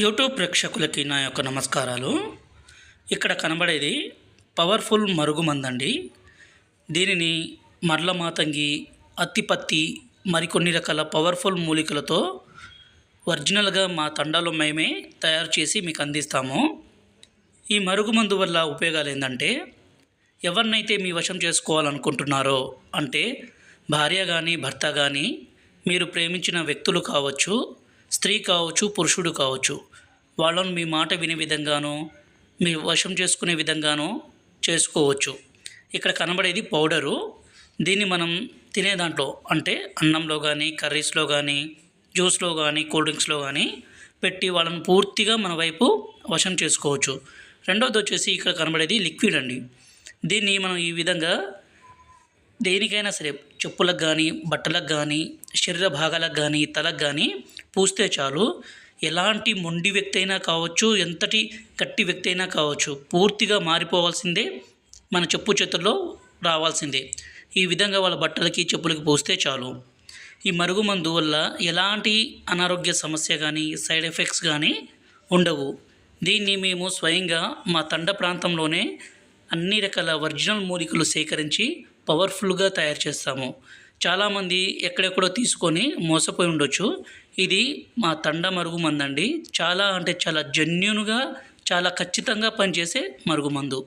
YouTube ప్రేక్షకులకి నా యొక్క నమస్కారాలు. ఇక్కడ కనబడేది పవర్ఫుల్ మరుగుమందండి. దీనిని మర్లమాతంగి అత్తిపత్తి మరికొన్ని రకాల పవర్ఫుల్ మూలికలతో ఒరిజినల్గా మా తండాలో మేమే తయారు చేసి మీకు అందిస్తాము. ఈ మరుగుమందు వల్ల ఉపయోగాలు ఏంటంటే ఎవరినైతే మీ వశం చేసుకోవాలనుకుంటున్నారో అంటే భార్య కానీ భర్త కానీ మీరు ప్రేమించిన వ్యక్తులు కావచ్చు స్త్రీ కావచ్చు పురుషుడు కావచ్చు వాళ్ళను మీ మాట వినే విధంగానో మీ వశం చేసుకునే విధంగానో చేసుకోవచ్చు. ఇక్కడ కనబడేది పౌడరు. దీన్ని మనం తినే దాంట్లో అంటే అన్నంలో కానీ కర్రీస్లో కానీ జ్యూస్లో కానీ కూల్ డ్రింక్స్లో కానీ పెట్టి వాళ్ళని పూర్తిగా మన వైపు వశం చేసుకోవచ్చు. రెండవది వచ్చేసి ఇక్కడ కనబడేది లిక్విడ్ అండి. దీన్ని మనం ఈ విధంగా దేనికైనా సరే చెప్పులకు కానీ బట్టలకు కానీ శరీర భాగాలకు కానీ తలకు కానీ పూస్తే చాలు. ఎలాంటి మొండి వ్యక్తి అయినా కావచ్చు ఎంతటి గట్టి వ్యక్తి అయినా కావచ్చు పూర్తిగా మారిపోవాల్సిందే మన చెప్పు చేతుల్లో రావాల్సిందే. ఈ విధంగా వాళ్ళ బట్టలకి చెప్పులకి పూస్తే చాలు. ఈ మరుగుమందు వల్ల ఎలాంటి అనారోగ్య సమస్య కానీ సైడ్ ఎఫెక్ట్స్ కానీ ఉండవు. దీన్ని మేము స్వయంగా మా తండ ప్రాంతంలోనే అన్ని రకాల ఒరిజినల్ మూలికలు సేకరించి పవర్ఫుల్గా తయారు చేస్తాము. చాలామంది ఎక్కడెక్కడో తీసుకొని మోసపోయి ఉండొచ్చు. ఇది మా తండ మరుగుమందండి చాలా అంటే చాలా జెన్యున్గా చాలా ఖచ్చితంగా పనిచేసే మరుగుమందు